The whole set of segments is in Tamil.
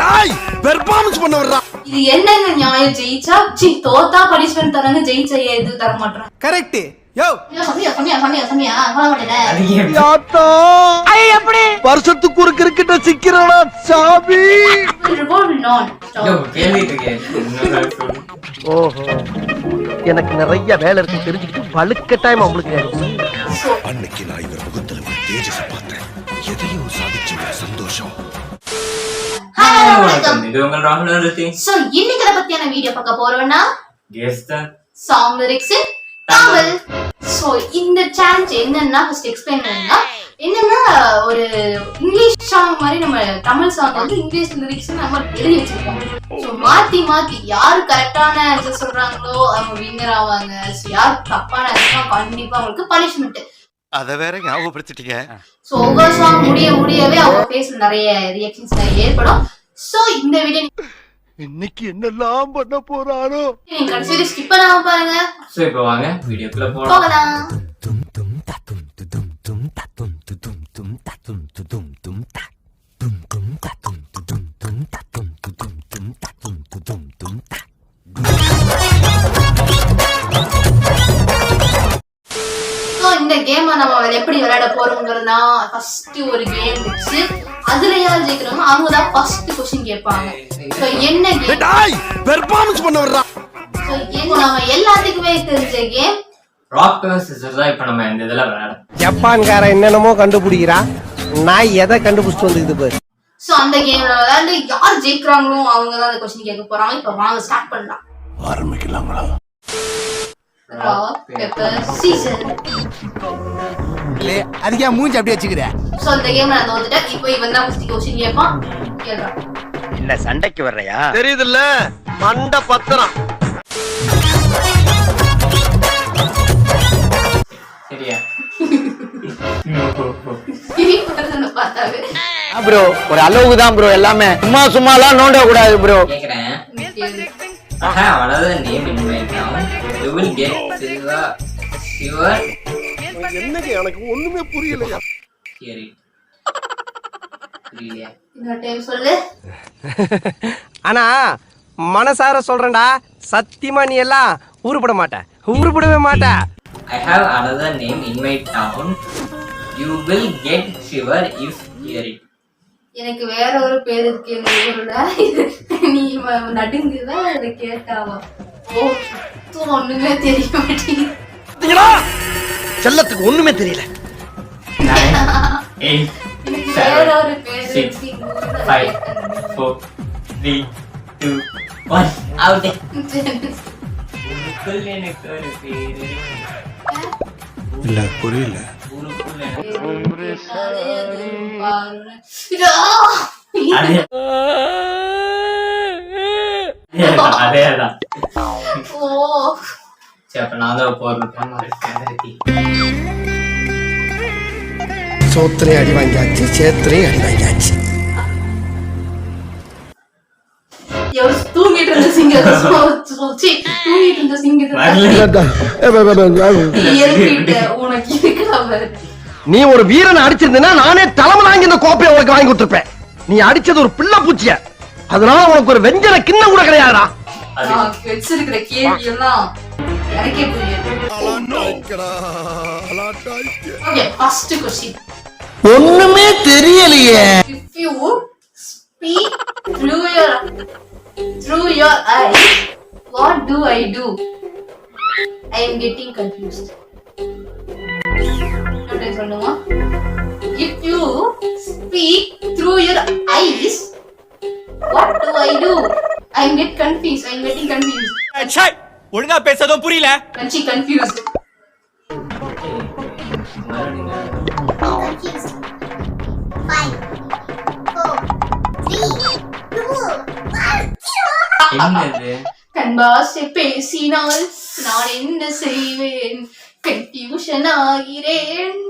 டாய் பெர்ஃபார்மன்ஸ் பண்ண வர்றா இது என்னங்க நியாயம்? ஜெயிச்சா சி தோத்தா பனிஷ்மெண்ட் தராங்க ஜெயிச்சா தர மாட்டாங்க கரெக்ட் யோ. சமயா சமயா சமயா சமயா. சொல்ல மாட்டேன் அது ஏன் யாத்தா. ஐ எப்படி? வருஷத்துக்கு ஒரு கிரிக்கெட்ட நான் யோ. இன்னொரு சொல்லு. ஓஹோ. எனக்கு நிறைய வேலை இருக்கு. தெரிஞ்சுக்கிட்டு வலுக்கட்டாயமா உங்களுக்கு சோ அன்னைக்கு நான் இவர் முகத்துல ஒரு தேஜஸ பார்த்தேன். எதையோ சாதிச்ச சந்தோஷம். இது உங்கள் ராகுல் அருத்தி சோ இன்னைக்கு இத பத்தியான வீடியோ பார்க்க போறோம்னா சாங் லிரிக்ஸ் தமிழ். சோ இந்த சேலஞ்ச் என்னன்னா ஃபர்ஸ்ட் எக்ஸ்பிளைன் பண்ணுங்க. என்னன்னா ஒரு இங்கிலீஷ் சாங் மாதிரி நம்ம தமிழ் சாங் வந்து இங்கிலீஷ் லிரிக்ஸ் நம்ம எழுதி வச்சிருக்கோம் சோ மாத்தி மாத்தி யார் கரெக்டான ஆன்சர் சொல்றாங்களோ அவங்க வின்னர் ஆவாங்க. யார் தப்பான கண்டிப்பா அவங்களுக்கு பனிஷ்மெண்ட் அத வேற ஞாபகப்படுத்திட்டீங்க. சோ ஒவ்வொரு சாங் முடிய அவங்க ஃபேஸ்ல நிறைய ரியாக்ஷன்ஸ் நிறைய ஏற்படும் சோ இந்த வீடியோ இன்னைக்கு என்னெல்லாம் பண்ண போறானோ நீங்க கடைசி வரை ஸ்கிப் பண்ணாம பாருங்க சோ இப்போ வாங்க வீடியோக்குள்ள போலாம் போகலாம் ஸோ இந்த கேம் நம்ம எப்படி விளையாட போறோம்ங்கிறதுனா ஃபர்ஸ்ட் ஒரு கேம் வச்சு அதுல யார் ஜெயிக்கிறோமோ அவங்க தான் ஃபர்ஸ்ட் கொஸ்டின் கேட்பாங்க. ஸோ என்ன கேம் டாய் பெர்ஃபார்மன்ஸ் பண்ண வர்றா ஸோ நம்ம எல்லாத்துக்குமே தெரிஞ்ச கேம் ராக் பேப்பர் சிசர் தான் இப்போ நம்ம இந்த இதுல விளையாட ஜப்பான்காரன் என்னென்னமோ கண்டுபிடிக்கிறான் நான் எதை கண்டுபிடிச்சிட்டு வந்துக்குது பாரு. ஸோ அந்த கேம்ல விளையாண்டு யார் ஜெயிக்கிறாங்களோ அவங்க தான் அந்த கொஸ்டின் கேட்க போறாங்க. இப்போ வாங்க ஸ்டார்ட் பண்ணலாம். ஆரம்பிக்கலாங்களா அதுக்கே மூஞ்சி அப்படியே வச்சுக்கிற. ஸோ அந்த கேம் நான் தோத்துட்டேன் இப்போ இவன் தான் ஃபர்ஸ்ட் கொஸ்டின் கேட்பான். கேட்கறான் இல்ல சண்டைக்கு வர்றையா? தெரியுதுல்ல? மண்ட பத்திரம். சரியா? ப்ரோ ஒரு அளவுக்கு தான் ப்ரோ எல்லாமே. சும்மா சும்மாலாம் நோண்ட கூடாது ப்ரோ கேக்குறேன். I have another என்னங்க எனக்கு ஒண்ணுமே புரியலையா? ஆனா மனசார சொல்றேன்டா. சத்தியமா நீ எல்லாம் உருப்பட மாட்ட. உருப்படவே மாட்ட. I have another name in my town. You will get shiver if hear it. எனக்கு வேற ஒரு பேர் இருக்கு எங்க ஊர்ல. நீ வ- நடுங்குதா இதை கேட்டாவா? ஓ. சுத்தம் ஒண்ணுமே தெரிய மாட்டேங்குது. செல்லத்துக்கு ஒண்ணுமே தெரியல. இல்ல புரியல. அதேதான். ஓ சரி அப்ப நான் தான் போறேன் சோத்திரையும் அடி வாங்கியாச்சு சேத்திரையும் அடி வாங்கியாச்சு தூங்கிட்டு இருந்த சிங்கம் நீ ஒரு வீரனை அடிச்சிருந்தா நானே தலைமை வாங்கி இந்த கோப்பையை உனக்கு வாங்கி கொடுத்துருப்பேன் நீ அடிச்சது ஒரு பிள்ளை பூச்சிய அதனால உனக்கு ஒரு வெஞ்சன கிண்ணம் கூட கிடையாதா நான் வச்சிருக்கிற கேள்வி எல்லாம் எனக்கே புரியாது ஒண்ணுமே தெரியலையே your eyes what do i do i am getting confused புரியல கஞ்சி confused. என்னது? கண் பாஷை பேசினால் நான் என்ன செய்வேன்? கன்ஃபியூஷன் ஆகிறேன்.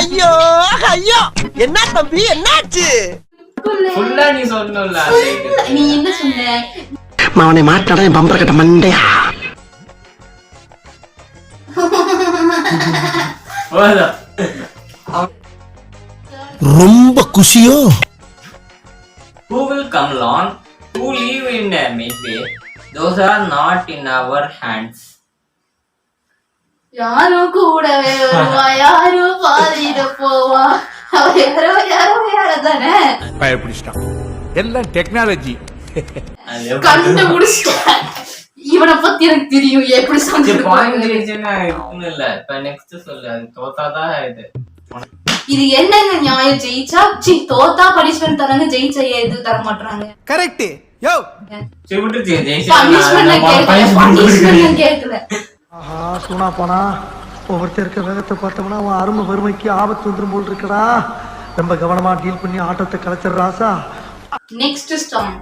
ஐயோ ஐயோ. என்ன தம்பி என்னாச்சு? ஃபுல்லா நீ சொல்லணும்ல நீ என்ன சொன்ன? அவனை மாட்டாடா என் பம்பர கட்ட மண்டையா? ரொம்ப குஷியோ? Who will come along? Who live in midway? Those are not in our hands. யாரோ கூடவே வருவா யாரோ பாதியிட போவா. அவ யாரோ யாரோ யாரோ தானே பயப்பிடிச்சிட்டான். எல்லாம் டெக்னாலஜி அது கண்டுபிடிச்சிட்டேன். இவனை பத்தி எனக்கு தெரியும். எப்படி இல்ல. இப்ப நெக்ஸ்ட் சொல்லு. அது தோத்தாதான் இது? இது என்னங்க நியாயம்? ஜெயிச்சா சி தோத்தா பனிஷ்மெண்ட் தராங்க ஜெயிச்சா இது தர மாட்டாங்க கரெக்ட் யோ பனிஷ்மெண்ட் கேட்கல. பனிஷ்மெண்ட் கேட்கல. ஆஹா சூனா போனா. ஒவ்வொருத்தர் இருக்க வேகத்தை பார்த்தோம்னா அவன் அருமை வறுமைக்கு ஆபத்து வந்துரும் போல் இருக்கடா. ரொம்ப கவனமா டீல் பண்ணி ஆட்டத்தை கலைச்சிடுறாசா next strong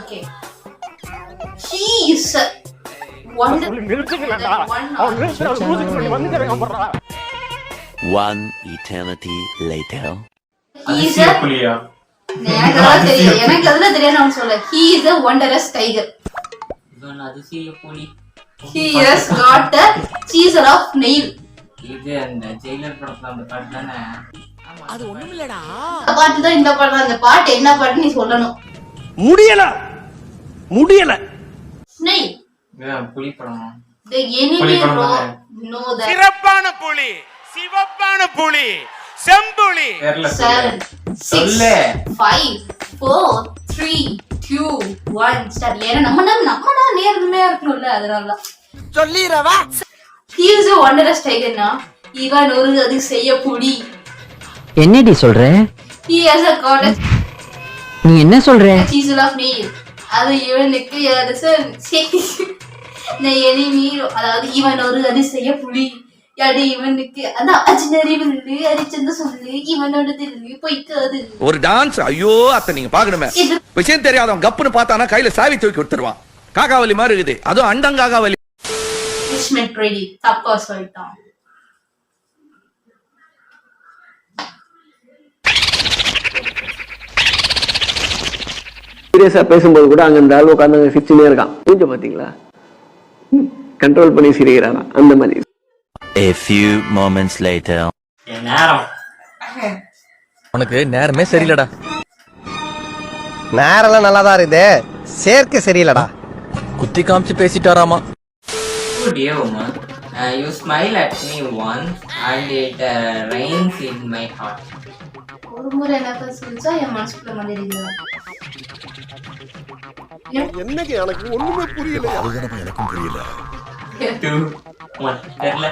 okay he is One eternity later. எனக்கு அதெல்லாம் தெரியாது. சொல்ல. இவன் அதிசய புலி. he has got the cheeser of nail இது அந்த ஜெயிலர் படத்துல அந்த பாட்டு தானே? அது ஒண்ணும் இல்லடா அந்த பாட்டு தான் இந்த பாட்டு அந்த பாட்டு என்ன பாட்டு நீ சொல்லணும். முடியல. முடியல. ஸ்னேக். புலி படம்? The enemy know that சிறப்பான புலி. சிவப்பான புலி. செம்புலி. 7 6 5 4 3 க்யூ ஒன் ஸ்டார் ஏன்னா நம்ம நேரம் நம்ம தான் நேர்மையா இருக்கணும்ல அதனால சொல்லிடுறவா ஹீஸ் ஒண்டர ஸ்டைகர்னா இவன் ஒரு அது செய்ய புடி என்னடி சொல்ற? ஹி ஹஸ் அ காட் நீ என்ன சொல்ற? சீஸ் ஆஃப் நீர் அது இவனுக்கு ஏதாவது சார் நான் எனி நீர். அதாவது இவன் ஒரு செய்ய புலி. ஒரு டான்ஸ் ஐயோ அத்தை நீங்க பாக்கணுமே விஷயம் தெரியாதவன் கப்புன்னு பார்த்தானா கையில சாவி தூக்கி கொடுத்துருவான் காக்காவலி மாதிரி இருக்குது அதுவும் ரெடி தப்பா சொல்லிட்டான் சீரியஸா பேசும்போது கூட அங்க இந்த ஆள் உட்காந்து சிரிச்சுனே இருக்கான். மூஞ்ச பாத்தீங்களா? கண்ட்ரோல் பண்ணி சிரிக்கிறானா? அந்த மாதிரி. A few moments later. என் நேரம். உனக்கு நேரமே சரியில்லடா. நேரெல்லாம் நல்லா தான் இருக்குது சேர்க்க சரியில்லடா. குத்தி காமிச்சு பேசிட்டாராமா. Good day, woman. Uh, you smile at me once and it uh, rains in my heart. ஒரு முறை என்ன சொல்லிச்சா என் மனசுக்குள்ள மந்திரிக்கிறா என்னங்க எனக்கு ஒண்ணுமே புரியல அதுதானப்பா எனக்கும் புரியல Two, one. தெரியல.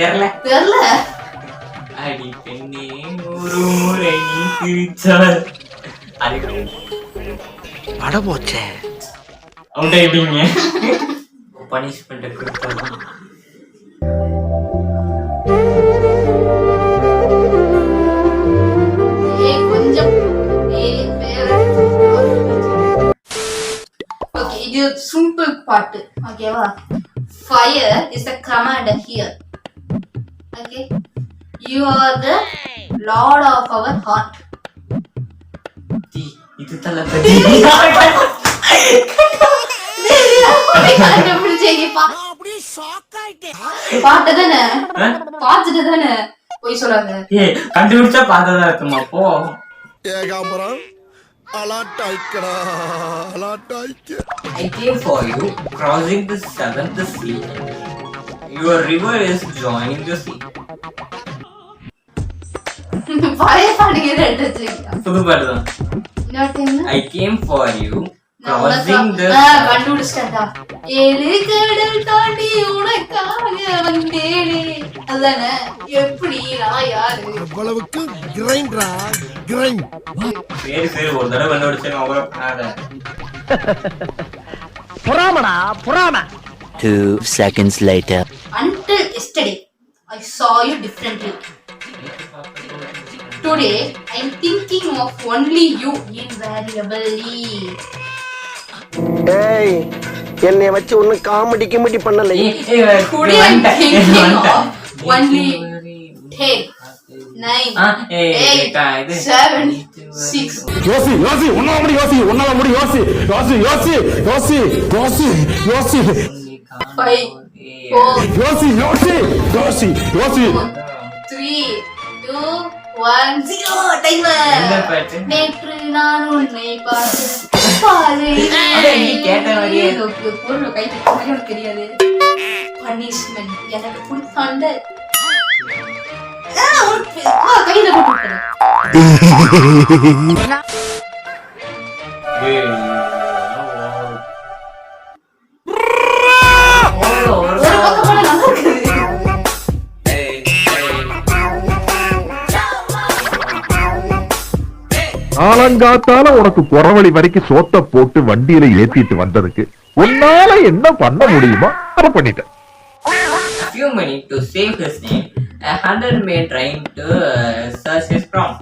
தெரியல. தெரியல. அடி பெண்ணே ஒரு முறை நீ சிரிச்சால் அது பட போச்சே அவங்க எப்படிங்க? பனிஷ்மெண்ட் கொடுத்தாலும் இது சிம்பிள் பாட்டு ஓகேவா fire is the commander here you are the lord of our heart தீ, இது தளபதி. பாட்டு தானே பாத்துட்டு தானே போய் சொல்லாங்க ஏ கண்டுபிடிச்சா பார்த்ததா இருக்குமா போ. Ekambaram அலாட்டாய்க்கடா அலாட்டாய்க்க I came for you, crossing the seventh sea. Your river is joining the sea. ரெண்டு வச்சிருக்கேன் புது பாட்டு தான் இன்னொருத்தி என்ன? I came for you, crossing the கண்டுபிடிச்சிட்டேன்டா. ஏழு கடல் தாண்டி உனக்காக வந்தேனே. அதானே? எப்படி நான் யாரு அவ்வளவுக்கு கிரைண்டரா கிரைண்ட் சரி சரி ஒரு தடவை கண்டுபிடிச்சேன் பண்ணாத புறாமடா புறாம Two seconds later. until yesterday I saw you differently. Today I'm thinking of only you invariably. ஏய் என்னை வச்சு ஒன்னும் காமெடி கிமெடி பண்ணல Today I'm thinking of only ten, nine, eight, seven, six, யோசி யோசி உன்னால முடி யோசி உன்னால முடி யோசி யோசி யோசி யோசி யோசி யோசி five, ஏய், four, யோசி யோசி யோசி யோசி three, two, one zero timer நேற்று நான் உன்னை பார்த்தேன் பொருள் கை தட்ட மாதிரி உனக்கு தெரியாது. பனிஷ்மெண்ட் எனக்கு ஆ, கையில போட்டு ஒரு பக்கம் போனா நல்லா இருக்குது காலங்காத்தால உனக்கு குறவழி வரைக்கும் சோத்த போட்டு வண்டியில ஏத்திட்டு வந்ததுக்கு உன்னால என்ன பண்ண முடியுமோ அதை பண்ணிட்டேன். Few minutes to save his name, a hundred men trying to uh, search his prompt.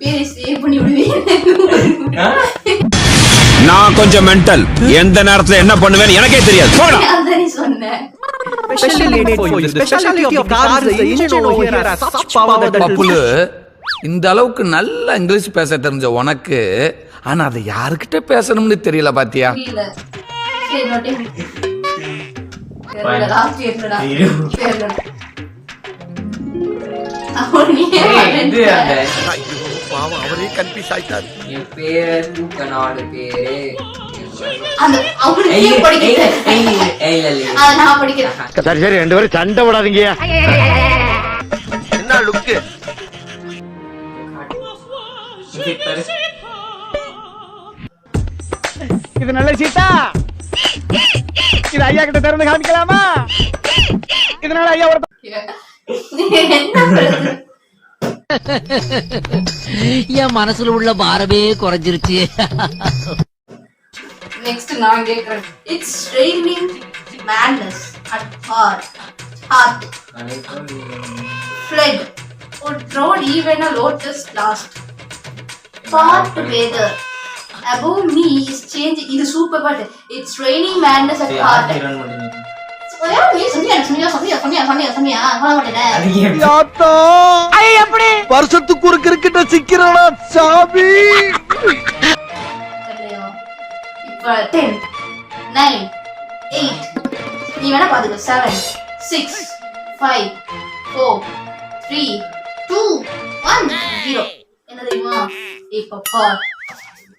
பேரை சேவ் பண்ணி விடுவேன் நான் கொஞ்சம் மென்டல் எந்த நேரத்துல என்ன பண்ணுவேன்னு எனக்கே தெரியாது. போடா சொன்னேன். இந்த அளவுக்கு நல்ல இங்கிலீஷ் பேச தெரிஞ்ச உனக்கு ஆனா அதை யாருக்கிட்ட பேசணும்னு தெரியல பாத்தியா? அவன் பாவம் அவரே கன்ஃபியூஸ் ஆயிட்டாரு. என் பேரு. பேரு சரி சரி ரெண்டு பேரும் சண்டை விடாதீங்க என்ன லுக்கு இது நல்ல சீட்டா இது ஐயா கிட்ட திறந்து காமிக்கலாமா? இதனால ஐயா ஒரு? என் மனசுல உள்ள பாரமே குறைஞ்சிருச்சு நெக்ஸ்ட் நான் கேக்குறேன் it's raining madness at heart heart fled would road even a lotus blast part weather above me is change இது சூப்பர் பாட்டு இட்ஸ் raining madness at சரி, வருஷத்துக்கு ஒரு கிரிக்கெட்ட சிக்கிறனா சாமி டென் நைன் எயிட் நீ வேணா பாத்துக்கோ seven six five four three two one zero என்ன தெரியுமா இப்ப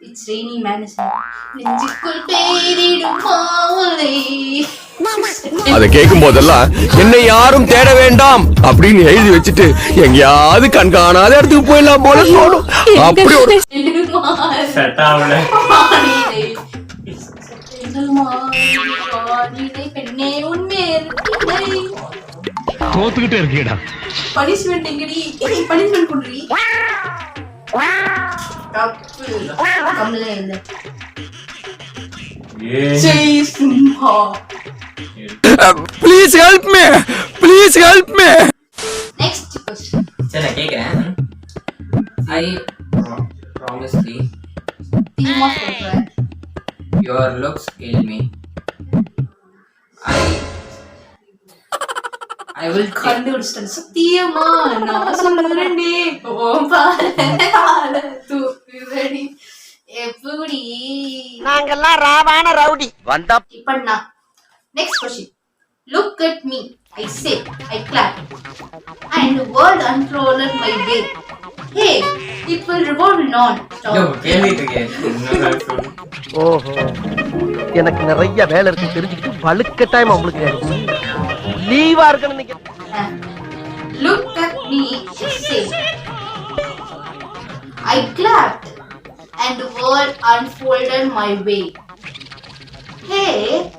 இட்ஸ் ரெய்னி மேனேஜ் நெஞ்சுக்குள் பேரிடும் மாலை. அதை கேட்கும் போதெல்லாம் என்னை யாரும் தேட வேண்டாம் அப்படின்னு எழுதி வச்சுட்டு எங்கேயாவது கண்காணாத இடத்துக்கு போயிடலாம் போல தோணும். அப்படி ஒரு. தோத்துக்கிட்டே இருக்கீடா punishment எங்கடி? punishment குடுறி. தப்பு. கம்முனு இரு. ஏய். Jai Simha. Please help me please help me Next question. சரி, நான் கேக்குறேன். I pro- promise thee, தீர்மா சொல்றேன். your looks kill me. I I will take கண்டுபிடிச்சிட்டேன். சத்தியமா நான் சொல்றேன்டி. உன் பாலால தூக்குதடி. எப்படி நாங்கெல்லாம் ராவான ரவுடி. வந்தா இப்ப நான் next question look at me I say I clap and world unrolled my way hey it will revolve non yo, stop கேள்விட்டு கேளு. இன்னொரு சொல்லு. ஓஹோ. எனக்கு நிறைய வேலை இருக்கு. தெரிஞ்சுக்கிட்டு வலுக்கட்டாயமா உங்களுக்கு லீவா இருக்கணும் நீங்க look at me. I say I clapped and the world unfolded my way. Hey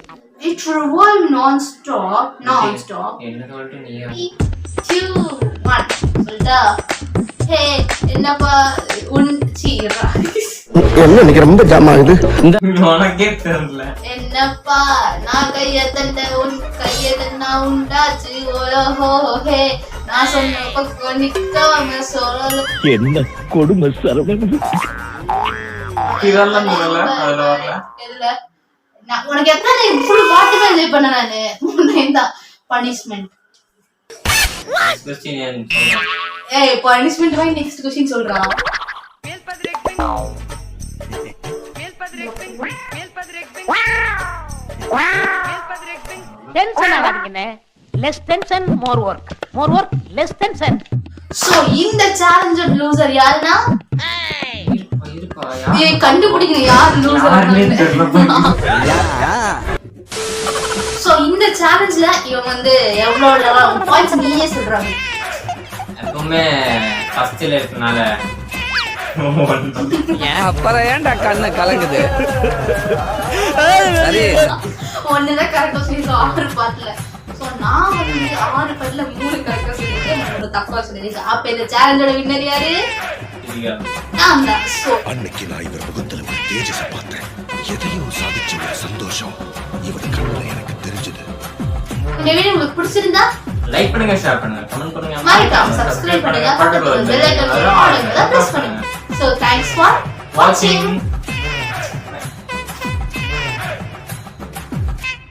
it revolved non-stop non-stop. நீயா? two, one. சொல்லிட்டா ஹே என்னப்பா உன் சீரா என்ன இன்னைக்கு ரொம்ப ஜாம் ஆகுது? உனக்கே தெரியல. என்னப்பா நான் கைய தட்ட உன் கைய தன்னா உண்டாச்சு. ஓலோ ஹே. நான் சொன்ன நிக்காம சொல்லல. என்ன கொடுமை சரவணன்? இதெல்லாம் முதல்ல அதுல வரல. இல்ல. நான் உனக்கு எத்தனை ஃபுல் பாட்டு தான் என்ஜாய் பண்ண நானு? மூணு தான். பனிஷ்மெண்ட் ஏய் பனிஷ்மெண்ட் வாங்கி நெக்ஸ்ட் கொஸ்டின் சொல்றான். Tension ஆகாதீங்கண்ணே less tension more work more work less tension so இந்த சேலஞ்சர் லூசர் யாருன்னா? ஏய், கண்டுபிடிக்கணும் யார். சோ இந்த சேலஞ்ச்ல இவன் வந்து எவ்வளவு பாயிண்ட்ஸ் நீயே சொல்றாங்க. எப்பவுமே ஃபர்ஸ்ட்ல இருக்கனால. அப்புறம் ஏன்டா கண்ணு கலங்குது? சரி. ஒண்ணுதான். கரெக்டா சொல்லிருக்கோம் ஆறு பாட்டுல. சோ நான் வந்து ஆறு பாட்டுல மூணு கரெக்டா மூணு தப்பா சொல்லிருக்கேன் அப்ப இந்த சேலஞ்சோட வின்னர் யாரு? சோ. அன்னைக்கு நான் இவர் முகத்துல ஒரு தேஜஸ பார்த்தேன். எதையோ சாதிச்ச ஒரு சந்தோஷம். இவர் கண்ணுல எனக்கு தெரிஞ்சது. இந்த வீடியோ உங்களுக்கு பிடிச்சிருந்தா லைக் பண்ணுங்க ஷேர் பண்ணுங்க கமெண்ட் பண்ணுங்க. மறக்காம சப்ஸ்கிரைப் பண்ணுங்க பக்கத்துல பெல் ஐகான் பிரஸ் பண்ணுங்க சோ தேங்க்ஸ் ஃபார் வாட்சிங்